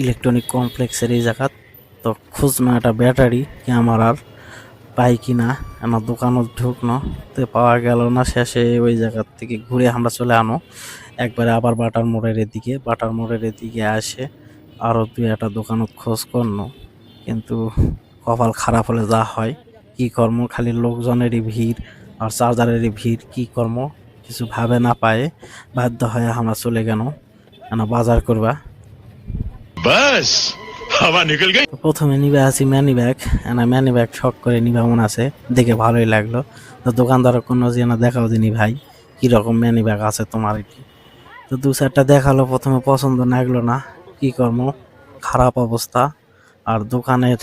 Electronic কমপ্লেক্সের এই জায়গাত। তো খুঁজনো একটা ব্যাটারি, ক্যামেরার, পাই কি না আমার দোকানও ঢুকনো তো পাওয়া গেল না, শেষে ওই জায়গার থেকে ঘুরে আমরা চলে আনো। একবারে আবার বাটার মোড়ের এদিকে, বাটার মোড়ের এদিকে আসে আরও দুই একটা দোকানত খোঁজ করনো। কিন্তু কপাল খারাপ হলে যা হয়, কি কর্ম? খালি লোকজনেরই ভিড় আর চার্জারেরই ভিড়, কি কর্ম? কিছু ভাবে না পায়ে বাধ্য হয়ে আমরা চলে গেল না বাজার করবা। বাস আবার নিকল গই। প্রথমে নিবে আসি ম্যানি ব্যাগ না ম্যানি ব্যাগ শক করে নিবে মন আছে, দেখে ভালোই লাগল। তো দোকানদার কোনো যে না দেখাও দিনি ভাই কীরকম ম্যানি ব্যাগ আছে তোমার কি তো দু চারটা দেখাল, প্রথমে পছন্দ লাগল না, কি কর্ম খারাপ অবস্থা। আর দোকানের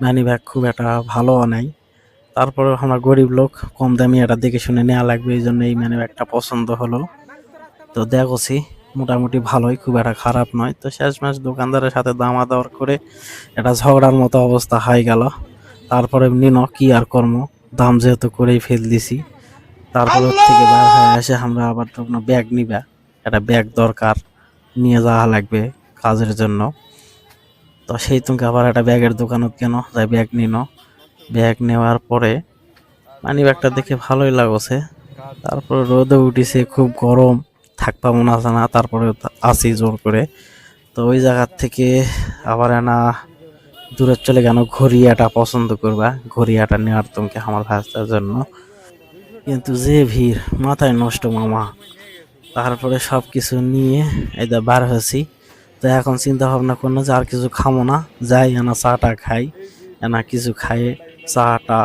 ম্যানি ব্যাগ খুব একটা ভালোও নাই। তারপরে আমরা গরিব লোক, কম দামি এটা দেখে শুনে নেওয়া লাগবে, এই জন্য এই ম্যানি ব্যাগটা পছন্দ হলো। তো দেখোছি মোটামুটি ভালোই খুব একটা খারাপ নয়। তো শেষমেশ দোকানদারের সাথে দামা দর করে এটা ঝগড়ার মতো অবস্থা হয়ে গেল। তারপরে এমনি নিন কি আর কর্ম দাম যেহেতু করেই ফেল দিছি। তারপরে থেকে বার হয়ে এসে আমরা আবার তখন ব্যাগ নিবা। একটা ব্যাগ দরকার নিয়ে যাওয়া লাগবে কাজের জন্য। তো সেই তুমি আবার একটা ব্যাগের দোকানত কেন যাই ব্যাগ নিন। ব্যাগ নেওয়ার পরে মানি ব্যাগটা দেখে ভালোই লাগছে। তারপরে রোদে উঠিছে খুব গরম। থাকবা মনে আছে না তারপরে আসি জোর করে। তো ওই জায়গার থেকে আবার না দূরে চলে গেল, ঘড়িয়াটা পছন্দ করবা। ঘড়িয়াটা নেওয়ার তোমাকে আমার ভাষার জন্য। কিন্তু যে ভিড়, মাথায় নষ্ট মামা। তারপরে সব কিছু নিয়ে এটা বার হয়েছি। তো এখন চিন্তা ভাবনা করল যে আর কিছু খামো না। যাই, এনা চাটা খাই, এনা কিছু খাই, চাটা,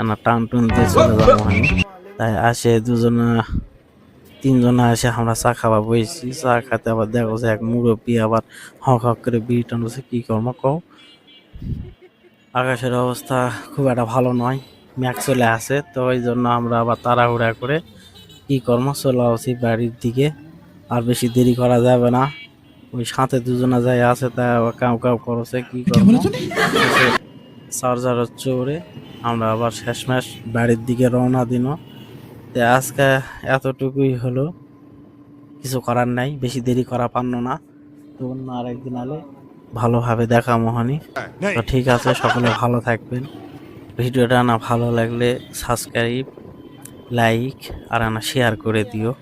এনা টান টুন দিয়ে চলে যাব তাই আসে দুজনে তিনজনে এসে আমরা চা খাওয়া বইছি। চা খাতে আবার দেখো যে এক মুরব্বী আবার হক হক করে বিড়ি টানছে কী কর্ম কও? আকাশের অবস্থা খুব একটা ভালো নয় ম্যাক চলে আসে তো ওই জন্য আমরা আবার তাড়াহুড়া করে কি কর্ম চলে আসি বাড়ির দিকে। আর বেশি দেরি করা যাবে না। ওই সাথে দুজনা যাই আছে তা আবার কাউ কাউ করছে কি করব? চার্জারের চোরে আমরা আবার শেষমেশ বাড়ির দিকে রওনা দিন। তো আজকে এতটুকুই হলো। কিছু করার নাই বেশি দেরি করা পারল না। তো অন্য আরেকদিন আলে ভালোভাবে দেখা মোহনি। তো ঠিক আছে সকলে ভালো থাকবেন। ভিডিওটা না ভালো লাগলে সাবস্ক্রাইব লাইক আর না শেয়ার করে দিও।